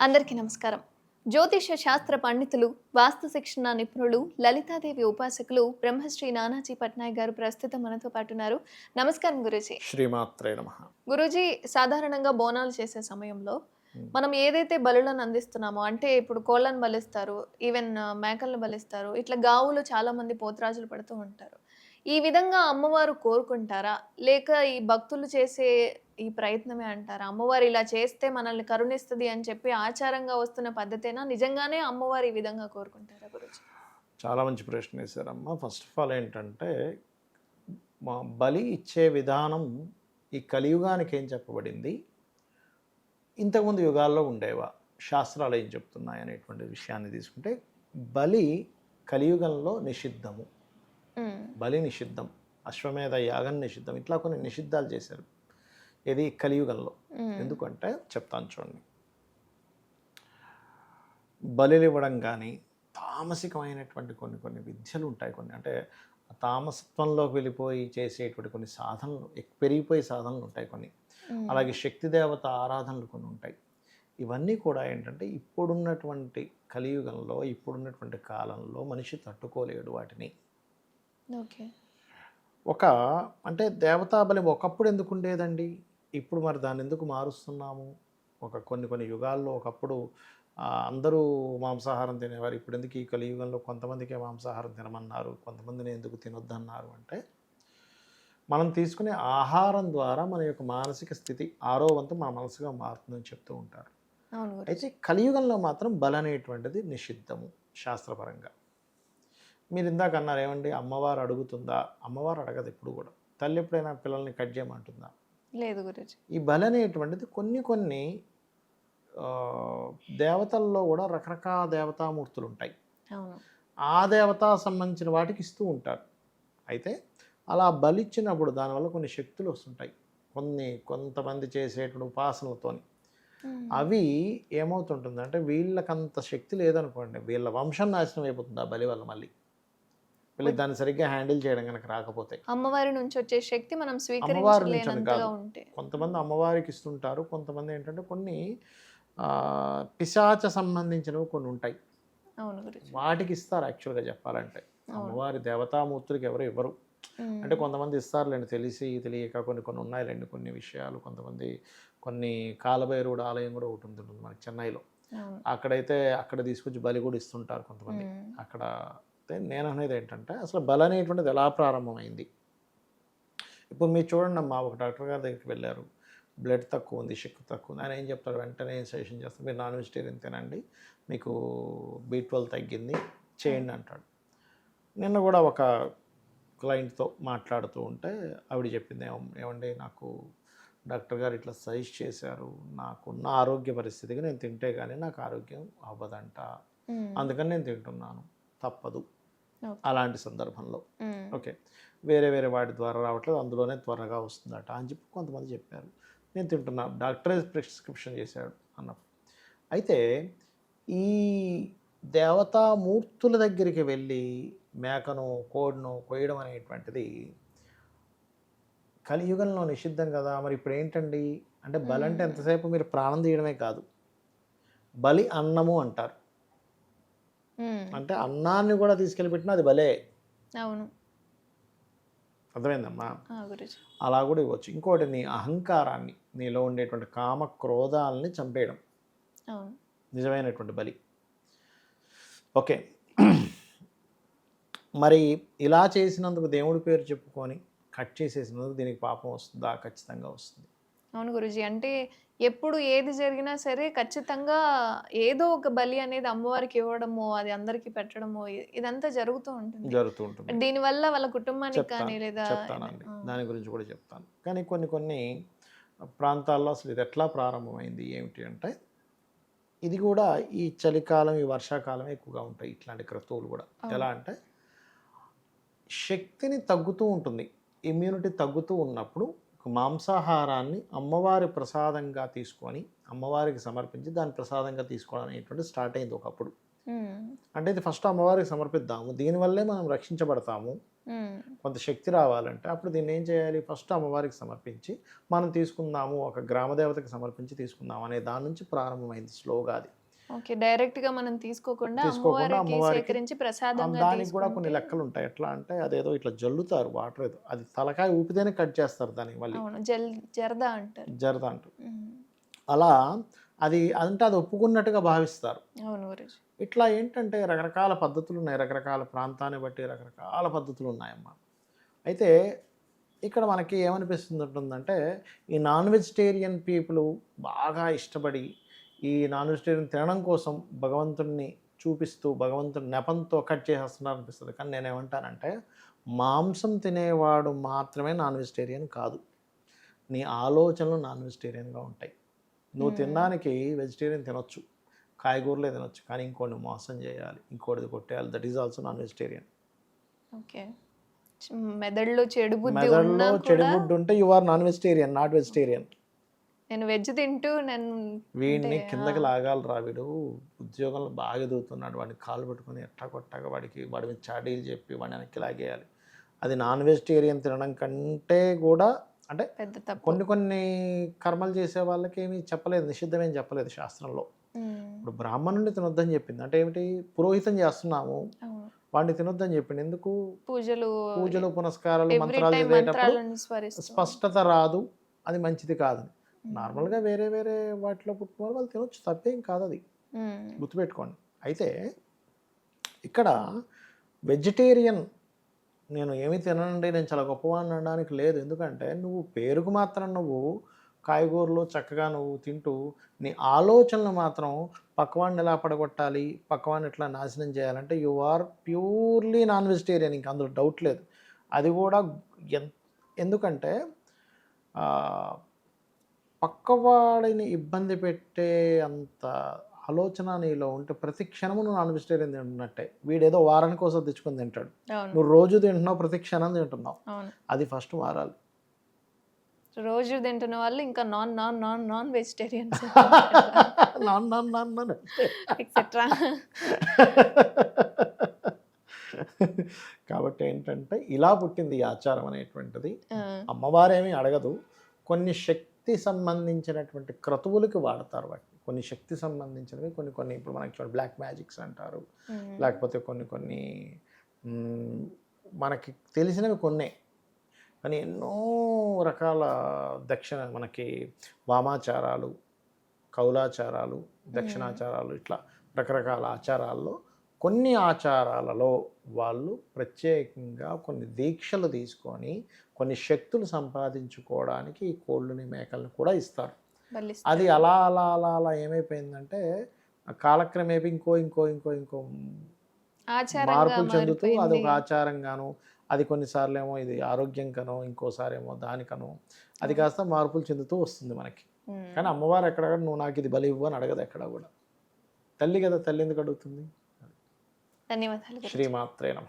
అందరికీ నమస్కారం. జ్యోతిష శాస్త్ర పండితులు వాస్తు శిక్షణ నిపుణులు లలితాదేవి ఉపాసకులు బ్రహ్మశ్రీ నానాజీ పట్నాయక్ గారు ప్రస్తుతం మనతో పాటు ఉన్నారు. నమస్కారం గురూజీ. శ్రీమాత్రే నమ. గురూజీ సాధారణంగా బోనాలు చేసే సమయంలో మనం ఏదైతే బలులను అందిస్తున్నామో అంటే ఇప్పుడు కోళ్ళను బలిస్తారు ఈవెన్ మేకలను బలిస్తారు ఇట్లా గావులు చాలా మంది పోతరాజులు పడుతూ ఉంటారు. ఈ విధంగా అమ్మవారు కోరుకుంటారా? లేక ఈ భక్తులు చేసే ఈ ప్రయత్నమే అంటారా. అమ్మవారు ఇలా చేస్తే మనల్ని కరుణిస్తుంది అని చెప్పి ఆచారంగా వస్తున్న పద్ధతేనా? నిజంగానే అమ్మవారు ఈ విధంగా కోరుకుంటారా గురుజీ? చాలా మంచి ప్రశ్న వేశారమ్మా. ఫస్ట్ ఆఫ్ ఆల్ ఏంటంటే మా బలి ఇచ్చే విధానం ఈ కలియుగానికి ఏం చెప్పబడింది? ఇంతకుముందు యుగాల్లో ఉండేవా? శాస్త్రాలు ఏం చెప్తున్నాయి అనేటువంటి విషయాన్ని తీసుకుంటే బలి కలియుగంలో నిషిద్ధము. బలి నిషిద్ధం. అశ్వమేధ యాగం నిషిద్ధం. ఇట్లా కొన్ని నిషిద్ధాలు చేశారు. ఇది కలియుగంలో. ఎందుకంటే చెప్తాను చూడండి. బలులు ఇవ్వడం కానీ తామసికమైనటువంటి కొన్ని కొన్ని విద్యలు ఉంటాయి కొన్ని. అంటే తామసత్వంలోకి వెళ్ళిపోయి చేసేటువంటి కొన్ని సాధనలు పెరిగిపోయే సాధనలు ఉంటాయి కొన్ని. అలాగే శక్తి దేవత ఆరాధనలు కొన్ని ఉంటాయి. ఇవన్నీ కూడా ఏంటంటే ఇప్పుడున్నటువంటి కలియుగంలో ఇప్పుడున్నటువంటి కాలంలో మనిషి తట్టుకోలేడు వాటిని. ఓకే. ఒక అంటే దేవతా బలి ఒకప్పుడు ఎందుకు ఉండేదండి? ఇప్పుడు మరి దాన్ని ఎందుకు మారుస్తున్నాము? ఒక కొన్ని కొన్ని యుగాల్లో ఒకప్పుడు అందరూ మాంసాహారం తినేవారు. ఇప్పుడు ఎందుకు ఈ కలియుగంలో కొంతమందికే మాంసాహారం తినమన్నారు? కొంతమందిని ఎందుకు తినొద్దన్నారు అంటే మనం తీసుకునే ఆహారం ద్వారా మన యొక్క మానసిక స్థితి ఆరో వంతు మన మనసుగా మారుతుందని చెప్తూ ఉంటారు. అయితే కలియుగంలో మాత్రం బల అనేటువంటిది నిషిద్ధము శాస్త్రపరంగా. మీరు ఇందాక అన్నారు ఏమండి? అమ్మవారు అడుగుతుందా? అమ్మవారు అడగదు ఎప్పుడు కూడా. తల్లి ఎప్పుడైనా పిల్లల్ని కట్ చేయమంటుందా? లేదు గురుజీ. ఈ బలి అనేటువంటిది కొన్ని కొన్ని దేవతల్లో కూడా రకరకాల దేవతామూర్తులు ఉంటాయి అవును. ఆ దేవత సంబంధించిన వాటికి ఇస్తూ ఉంటారు. అయితే అలా బలిచ్చినప్పుడు దానివల్ల కొన్ని శక్తులు వస్తుంటాయి. కొన్ని కొంతమంది చేసేటువంటి ఉపాసనలతోని. అవి ఏమవుతుంటుందంటే వీళ్ళకంత శక్తి లేదనుకోండి వీళ్ళ వంశం నాశనం అయిపోతుంది ఆ బలి వల్ల మళ్ళీ. వీళ్ళకి దాన్ని సరిగ్గా హ్యాండిల్ చేయడం కనుక రాకపోతే. అమ్మవారి నుంచి వచ్చే శక్తి మనం అమ్మవారి నుంచి కాదు. కొంతమంది అమ్మవారికి ఇస్తుంటారు కొంతమంది ఏంటంటే కొన్ని పిశాచ సంబంధించినవి కొన్ని ఉంటాయి. వాటికి ఇస్తారు యాక్చువల్గా చెప్పాలంటే. అమ్మవారి దేవతామూర్తులకి ఎవరు ఇవ్వరు. అంటే కొంతమంది ఇస్తారులేండి తెలిసి తెలియక కొన్ని కొన్ని ఉన్నాయిలేండి కొన్ని విషయాలు. కొంతమంది కొన్ని కాలభైరవుడు ఆలయం కూడా ఒకటి ఉంటుంది మనకి చెన్నైలో. అక్కడైతే అక్కడ తీసుకొచ్చి బలి కూడా ఇస్తుంటారు కొంతమంది. అక్కడ అయితే నేను అనేది ఏంటంటే అసలు బలి అనేటువంటిది ఎలా ప్రారంభమైంది? ఇప్పుడు మీరు చూడండి అమ్మా ఒక డాక్టర్ గారి దగ్గరికి వెళ్ళారు. బ్లడ్ తక్కువ ఉంది శక్తి తక్కువ ఉంది. ఆయన ఏం చెప్తారు? వెంటనే సజెషన్ చేస్తారు. మీరు నాన్ వెజిటేరియన్ తినండి. మీకు బీ ట్వెల్వ్ తగ్గింది. చేయండి అంటాడు. నిన్న కూడా ఒక క్లయింట్తో మాట్లాడుతూ ఉంటే ఆవిడ చెప్పింది "ఏం- ఏమండి నాకు డాక్టర్ గారు ఇట్లా సజెస్ట్ చేశారు. నాకున్న ఆరోగ్య పరిస్థితికి నేను తింటే కానీ నాకు ఆరోగ్యం అవ్వదంట. అందుకని నేను తింటున్నాను. తప్పదు. అలాంటి సందర్భంలో. ఓకే. వేరే వేరే వాటి ద్వారా రావట్లేదు. అందులోనే త్వరగా వస్తుందట అని చెప్పి కొంతమంది చెప్పారు నేను తింటున్నా. డాక్టరే ప్రిస్క్రిప్షన్ చేశాడు అన్నప్పుడు అయితే ఈ దేవతామూర్తుల దగ్గరికి వెళ్ళి మేకను కోడిను కోయడం అనేటువంటిది కలియుగంలో నిషిద్ధం కదా. మరి ఇప్పుడు ఏంటండి? అంటే బలి అంటే ఎంతసేపు మీరు ప్రాణం తీయడమే కాదు. బలి అన్నము అంటారు. అంటే అన్నాన్ని కూడా తీసుకెళ్ళి పెట్టినా అది భలే. అవును. అర్థమైందమ్మా? అలా కూడా ఇవ్వచ్చు. ఇంకోటి నీ అహంకారాన్ని నీలో ఉండేటువంటి కామ క్రోధాలని చంపేయడం. నిజమైనటువంటి బలి. ఓకే. మరి ఇలా చేసినందుకు దేవుడి పేరు చెప్పుకొని కట్ చేసేసినందుకు దీనికి పాపం వస్తుందా? ఖచ్చితంగా వస్తుంది. అవును గురుజీ. అంటే ఎప్పుడు ఏది జరిగినా సరే ఖచ్చితంగా ఏదో ఒక బలి అనేది అమ్మవారికి ఇవ్వడమో అది అందరికి పెట్టడమో ఇదంతా జరుగుతూ ఉంటుంది. జరుగుతూ ఉంటుంది. దీనివల్ల వాళ్ళ కుటుంబానికి కానీ లేదా చెప్తానండి దాని గురించి కూడా చెప్తాను. కానీ కొన్ని కొన్ని ప్రాంతాల్లో అసలు ఇది ఎట్లా ప్రారంభమైంది ఏమిటి అంటే ఇది కూడా ఈ చలికాలం ఈ వర్షాకాలం ఎక్కువగా ఉంటాయి ఇట్లాంటి క్రతువులు కూడా. ఎలా అంటే శక్తిని తగ్గుతూ ఉంటుంది. ఇమ్యూనిటీ తగ్గుతూ ఉన్నప్పుడు మాంసాహారాన్ని అమ్మవారి ప్రసాదంగా తీసుకొని అమ్మవారికి సమర్పించి దాన్ని ప్రసాదంగా తీసుకోవడం అనేటువంటి స్టార్ట్ అయింది ఒకప్పుడు. అంటే ఇది ఫస్ట్ అమ్మవారికి సమర్పిద్దాము. దీనివల్లే మనం రక్షించబడతాము. కొంత శక్తి రావాలంటే అప్పుడు దీన్ని ఏం చేయాలి? ఫస్ట్ అమ్మవారికి సమర్పించి మనం తీసుకుందాము ఒక గ్రామదేవతకి సమర్పించి తీసుకుందాము అనే దాని నుంచి ప్రారంభమైంది స్లోగా అది. ఓకే. డైరెక్ట్గా మనం తీసుకోకుండా తీసుకోకుండా అమ్మవారికి ప్రసాదంగా దానికి కూడా కొన్ని లెక్కలు ఉంటాయి. ఎట్లా అంటే అదేదో ఇట్లా జల్లుతారు వాటర్ ఏదో. అది తలకాయ ఊపితేనే కట్ చేస్తారు దానికి మళ్ళీ. జరదా అంటారు. జరద అలా అది అంటే అది ఒప్పుకున్నట్టుగా భావిస్తారు. ఇట్లా ఏంటంటే రకరకాల పద్ధతులు ఉన్నాయి. రకరకాల ప్రాంతాన్ని బట్టి రకరకాల పద్ధతులు ఉన్నాయమ్మా. అయితే ఇక్కడ మనకి ఏమనిపిస్తుంది ఉంటుందంటే ఈ నాన్ వెజిటేరియన్ పీపుల్ బాగా ఇష్టపడి ఈ నాన్ వెజిటేరియన్ తినడం కోసం భగవంతుడిని చూపిస్తూ భగవంతుడి నెపంతో కట్ చేసేస్తున్నారు అనిపిస్తుంది కానీ నేనేమంటానంటే మాంసం తినేవాడు మాత్రమే నాన్ వెజిటేరియన్ కాదు. నీ ఆలోచనలు నాన్ వెజిటేరియన్గా ఉంటాయి. నువ్వు. తినడానికి వెజిటేరియన్ తినొచ్చు. కాయగూరలే తినొచ్చు. కానీ ఇంకోటి మోసం చేయాలి. ఇంకోటిది కొట్టేయాలి. That is also non vegetarian. Okay. మెదడులో చెడు బుద్ధి మెదడులో చెడుగుడ్డు ఉంటే you are non vegetarian not vegetarian. నేను వెజ్ తింటూ నేను వీడిని కిందకి. లాగాలి రా వీడు? ఉద్యోగంలో బాగా ఎదుగుతున్నాడు వాడిని కాలు పట్టుకొని ఎట్టా కొట్టగా వాడికి వాడి మీద చాడీలు చెప్పి వాడిని వెనక్కి లాగేయాలి. అది నాన్ వెజిటేరియన్ తినడం కంటే కూడా అంటే కొన్ని కొన్ని కర్మలు చేసే వాళ్ళకి ఏమీ చెప్పలేదు నిషిద్ధమేం చెప్పలేదు శాస్త్రంలో. ఇప్పుడు బ్రాహ్మణుడిని తినొద్దని చెప్పింది. అంటే ఏమిటి? పురోహితం చేస్తున్నాము. వాడిని తినొద్దని చెప్పింది. ఎందుకు? పూజలు పూజలు పునస్కారాలు మంత్రాలు స్పష్టత రాదు. అది మంచిది కాదు నార్మల్గా వేరే వేరే వాటిలో పుట్టిన వాళ్ళు వాళ్ళు తినొచ్చు. తప్పేం కాదు అది. గుర్తుపెట్టుకోండి. అయితే ఇక్కడ వెజిటేరియన్ నేను ఏమి తిననండి నేను చాలా గొప్పవాడిని అనడానికి లేదు. ఎందుకంటే నువ్వు పేరుకు మాత్రం నువ్వు కాయగూరలు చక్కగా నువ్వు తింటూ నీ ఆలోచనలు మాత్రం పక్కవాడిని ఎలా పడగొట్టాలి పక్కవాడిని ఎట్లా నాశనం చేయాలంటే you are purely non vegetarian ఇంకా అందులో డౌట్ లేదు. అది కూడా ఎందుకంటే పక్కవాడిని ఇబ్బంది పెట్టే అంత ఆలోచన నీలో ఉంటే ప్రతి క్షణము నువ్వు నాన్ వెజిటేరియన్ తింటున్నట్టే. వీడేదో వారానికి కోసం తెచ్చుకొని తింటాడు. నువ్వు రోజు తింటున్నావు ప్రతి క్షణం తింటున్నావు. అది ఫస్ట్ మారాలి. రోజు తింటున్న వాళ్ళు ఇంకా non non non non vegetarians non non non non. Etcetera కాబట్టి ఏంటంటే ఇలా పుట్టింది ఈ ఆచారం అనేటువంటిది. అమ్మవారేమీ అడగదు. కొన్ని శక్తి సంబంధించినటువంటి క్రతువులకి వాడతారు వాటిని. కొన్ని శక్తి సంబంధించినవి కొన్ని కొన్ని ఇప్పుడు మనకి చూడండి బ్లాక్ మ్యాజిక్స్ అంటారు. లేకపోతే కొన్ని కొన్ని మనకి తెలిసినవి కొన్నే. కానీ ఎన్నో రకాల దక్షిణ మనకి వామాచారాలు కౌలాచారాలు దక్షిణాచారాలు ఇట్లా రకరకాల ఆచారాల్లో కొన్ని ఆచారాలలో వాళ్ళు ప్రత్యేకంగా కొన్ని దీక్షలు తీసుకొని కొన్ని శక్తులు సంపాదించుకోవడానికి ఈ కోళ్ళని మేకల్ని కూడా ఇస్తారు. అది అలా అలా అలా అలా ఏమైపోయిందంటే కాలక్రమేపీ ఇంకో ఇంకో ఇంకో ఇంకో మార్పులు చెందుతూ అది ఒక. ఆచారంగాను అది కొన్నిసార్లు ఏమో ఇది ఆరోగ్యంకనో ఇంకోసారి ఏమో దానికనో అది కాస్త మార్పులు చెందుతూ వస్తుంది మనకి. కానీ అమ్మవారు ఎక్కడ కూడా నువ్వు నాకు ఇది బలి ఇవ్వు అని అడగదు ఎక్కడ కూడా. తల్లి కదా తల్లి ఎందుకు అడుగుతుంది? ధన్యవాదాలు శ్రీమాత్రే నమ.